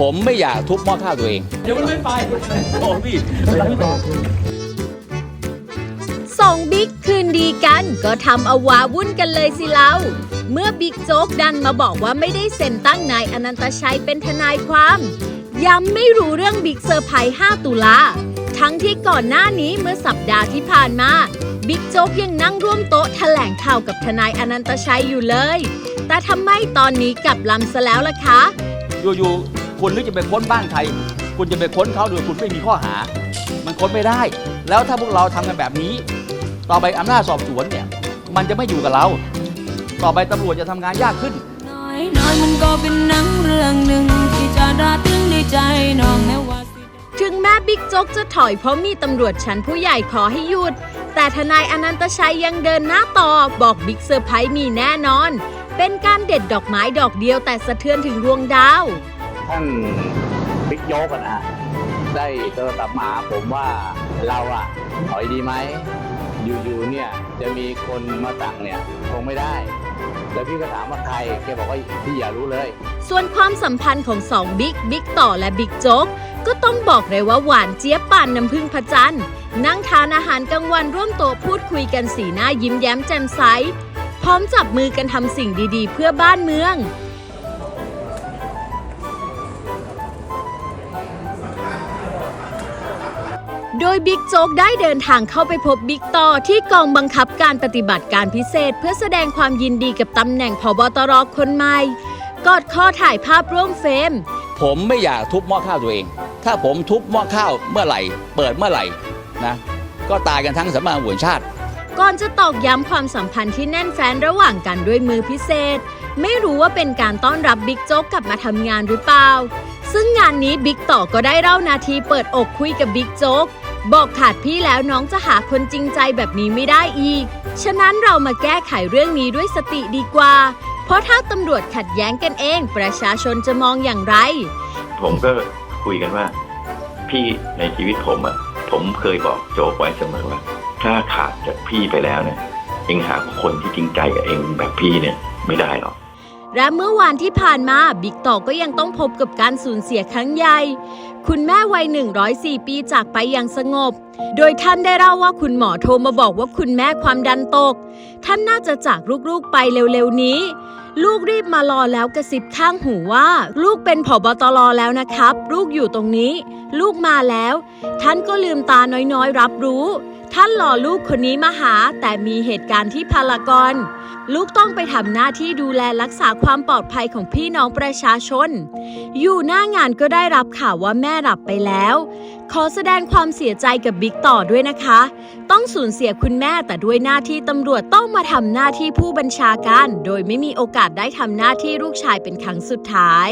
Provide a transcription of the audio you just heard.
ผมไม่อยากทุบหม้อข้าวตัวเอง เดี๋ยวมันไม่ไปโอ้พี่ไปรับพี่ต่อสองบิ๊กคืนดีกัน ก็ทำเอาวาวุ่นกันเลยสิเราเมื่อบิ๊กโจ๊กดันมาบอกว่าไม่ได้เซ็นตั้งนายอนันตชัยเป็นทนายความย้ำไม่รู้เรื่องบิ๊กเซอร์ไพรส์5ตุลาทั้งที่ก่อนหน้านี้เมื่อสัปดาห์ที่ผ่านมาบิ๊กโจ๊กยังนั่งร่วมโต๊ะแถลงข่าวกับทนายอนันตชัยอยู่เลย แต่ทำไมตอนนี้กลับลำซะแล้วล่ะคะ อยู่ๆ คุณนึกจะไปค้นบ้านใคร คุณจะไปค้นเขาโดยคุณไม่มีข้อหา มันค้นไม่ได้ แล้วถ้าพวกเราทำกันแบบนี้ ต่อไปอำนาจสอบสวนเนี่ย มันจะไม่อยู่กับเรา ต่อไปตำรวจจะทำงานยากขึ้นน้อยน้อยมันก็เป็นหนังเรื่องหนึ่งที่จะราตรึงในใจน้องแม้ว่าสิถึงแม้บิ๊กโจ๊กจะถอยเพราะมีตำรวจชั้นผู้ใหญ่ขอให้หยุด แต่ทนายอนันตชัยยังเดินหน้าต่อบอกบิ๊กเซอร์ไพรส์มีแน่นอน เป็นการเด็ดดอกไม้ดอกเดียวแต่สะเทือนถึงดวงดาว ท่านบิ๊กโจ๊กอะนะได้โทรศัพท์มาหาผมว่าเราอะถอยดีไหมอยู่ๆเนี่ยจะมีคนมาสั่งเนี่ยคงไม่ได้ แล้วพี่ก็ถามว่าใครแกบอกว่าพี่อย่ารู้เลย ส่วนความสัมพันธ์ของสองบิ๊กบิ๊กต่อและบิ๊กโจ๊กก็ต้องบอกเลยว่าหวานเจี๊ยบป่านน้ำพึ่งพระจันทร์นั่งทานอาหารกลางวันร่วมโต๊ะพูดคุยกันสีหน้ายิ้มแย้มแจ่มใส พร้อมจับมือกันทำสิ่งดีๆ เพื่อบ้านเมือง โดยบิ๊กโจ๊กได้เดินทางเข้าไปพบบิ๊กต่อที่กองบังคับการปฏิบัติการพิเศษ เพื่อแสดงความยินดีกับตำแหน่งพบตรคนใหม่ กอดคอถ่ายภาพร่วมเฟรม ผมไม่อยากทุบหม้อข้าวตัวเอง ถ้าผมทุบหม้อข้าวเมื่อไหร่ เปิดเมื่อไหร่นะก็ตายกันทั้งสำนักงานตำรวจแห่งชาติ ก่อนจะตอกย้ำความสัมพันธ์ที่แน่นแฟ้นระหว่างกันด้วยมือพิเศษ ไม่รู้ว่าเป็นการต้อนรับบิ๊กโจ๊กกลับมาทำงานหรือเปล่า ซึ่งงานนี้บิ๊กต่อก็ได้เล่านาทีเปิดอกคุยกับบิ๊กโจ๊ก บอกขาดพี่แล้วน้องจะหาคนจริงใจแบบนี้ไม่ได้อีก ฉะนั้นเรามาแก้ไขเรื่องนี้ด้วยสติดีกว่า เพราะถ้าตำรวจขัดแย้งกันเอง ประชาชนจะมองอย่างไร ผมก็คุยกันว่า พี่ในชีวิตผมอะผมเคยบอกโจกไว้เสมอว่า ถ้าขาดจากพี่ไปแล้วเนี่ยเองหาคนที่จริงใจกับเองแบบพี่เนี่ยไม่ได้หรอก และเมื่อวานที่ผ่านมาบิ๊กต่อก็ยังต้องพบกับการสูญเสียครั้งใหญ่ คุณแม่วัย 104 ปีจากไปอย่างสงบ โดยท่านได้เล่าว่าคุณหมอโทรมาบอกว่าคุณแม่ความดันตก ท่านน่าจะจากลูกๆไปเร็วๆนี้ ลูกรีบมารอแล้วกระซิบข้างหูว่า ลูกเป็นผบตรแล้วนะครับ ลูกอยู่ตรงนี้ ลูกมาแล้ว ท่านก็ลืมตาน้อยๆ รับรู้ ท่านรอลูกคนนี้มาหา แต่มีเหตุการณ์ที่พารากอน ลูกต้องไปทำหน้าที่ดูแลรักษาความปลอดภัยของพี่น้องประชาชน อยู่หน้างานก็ได้รับข่าวว่าแม่หลับไปแล้ว ขอแสดงความเสียใจกับบิ๊กต่อด้วยนะคะ ต้องสูญเสียคุณแม่แต่ด้วยหน้าที่ตำรวจต้องมาทำหน้าที่ผู้บัญชาการ โดยไม่มีโอกาสได้ทำหน้าที่ลูกชายเป็นครั้งสุดท้าย